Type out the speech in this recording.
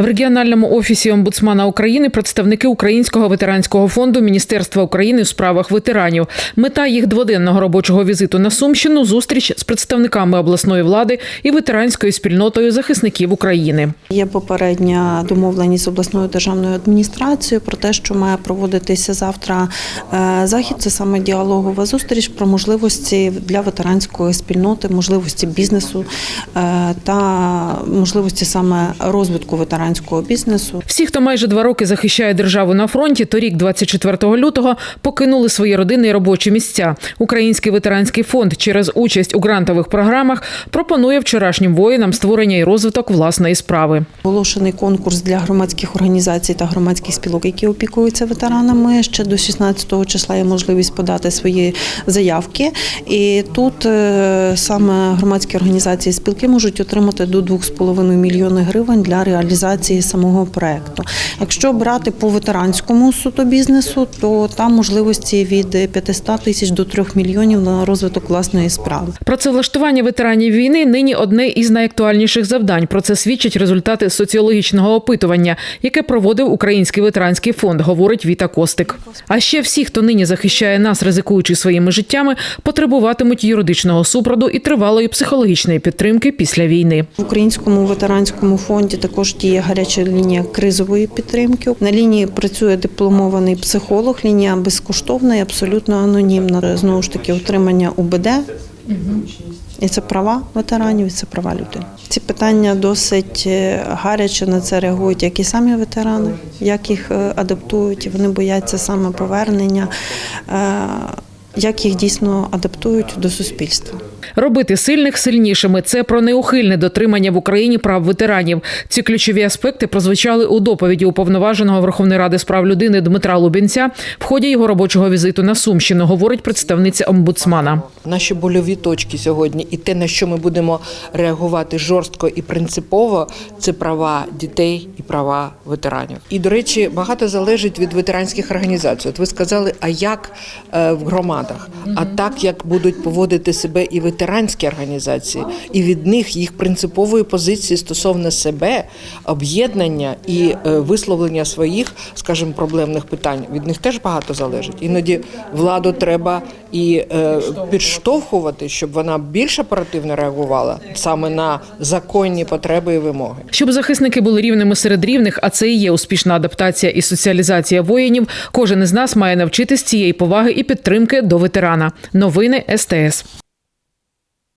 В регіональному офісі омбудсмана України представники Українського ветеранського фонду Міністерства України у справах ветеранів. Мета їх дводенного робочого візиту на Сумщину зустріч з представниками обласної влади і ветеранською спільнотою захисників України. Є попередня домовленість з обласною державною адміністрацією про те, що має проводитися завтра е, захід. Це саме діалогова зустріч про можливості для ветеранської спільноти, можливості бізнесу е, та можливості саме розвитку ветеранського бізнесу. Всі, хто майже два роки захищає державу на фронті, торік, 24 лютого, покинули свої родини і робочі місця. Український ветеранський фонд через участь у грантових програмах пропонує вчорашнім воїнам створення і розвиток власної справи. Оголошений конкурс для громадських організацій та громадських спілок, які опікуються ветеранами. Ще до 16 числа є можливість подати свої заявки. І тут е, саме громадські організації спілки можуть отримати до 2,5 мільйони гривень для реалізації самого проекту. Якщо брати по ветеранському суто бізнесу, то там можливості від 500 тисяч до 3 мільйонів на розвиток власної справи. Працевлаштування ветеранів війни нині одне із найактуальніших завдань. Про це свідчать результати соціологічного опитування, яке проводив Український ветеранський фонд, говорить Віта Костик. А ще всі, хто нині захищає нас, ризикуючи своїми життями, потребуватимуть юридичного супроду і тривалої психологічної підтримки після війни. В українському ветеранському фонді також діє гаряча лінія кризової підтримки. На лінії працює дипломований психолог. Лінія безкоштовна і абсолютно анонімна. Знову ж таки, отримання УБД. І це права ветеранів, і це права людини. Ці питання досить е, гаряче на це реагують як і самі ветерани, як їх е, адаптують. Вони бояться саме повернення, е, як їх дійсно адаптують до суспільства. Робити сильних сильнішими це про неухильне дотримання в Україні прав ветеранів. Ці ключові аспекти прозвучали у доповіді уповноваженого Верховної Ради з прав людини Дмитра Лубінця в ході його робочого візиту на Сумщину, говорить представниця омбудсмана. Наші больові точки сьогодні, і те, на що ми будемо реагувати жорстко і принципово, це права дітей і права ветеранів. І до речі, багато залежить від ветеранських організацій. От ви сказали, а як е, в громадах, а так як будуть поводити себе і ветеранські організації, і від них їх принципової позиції стосовно себе, об'єднання і е, висловлення своїх, скажімо, проблемних питань. Від них теж багато залежить. Іноді владу треба і е, підштовхувати, щоб вона більш оперативно реагувала саме на законні потреби і вимоги. Щоб захисники були рівними серед рівних, а це і є успішна адаптація і соціалізація воїнів. Кожен із нас має навчитись цієї поваги і підтримки до ветерана. Новини СТС.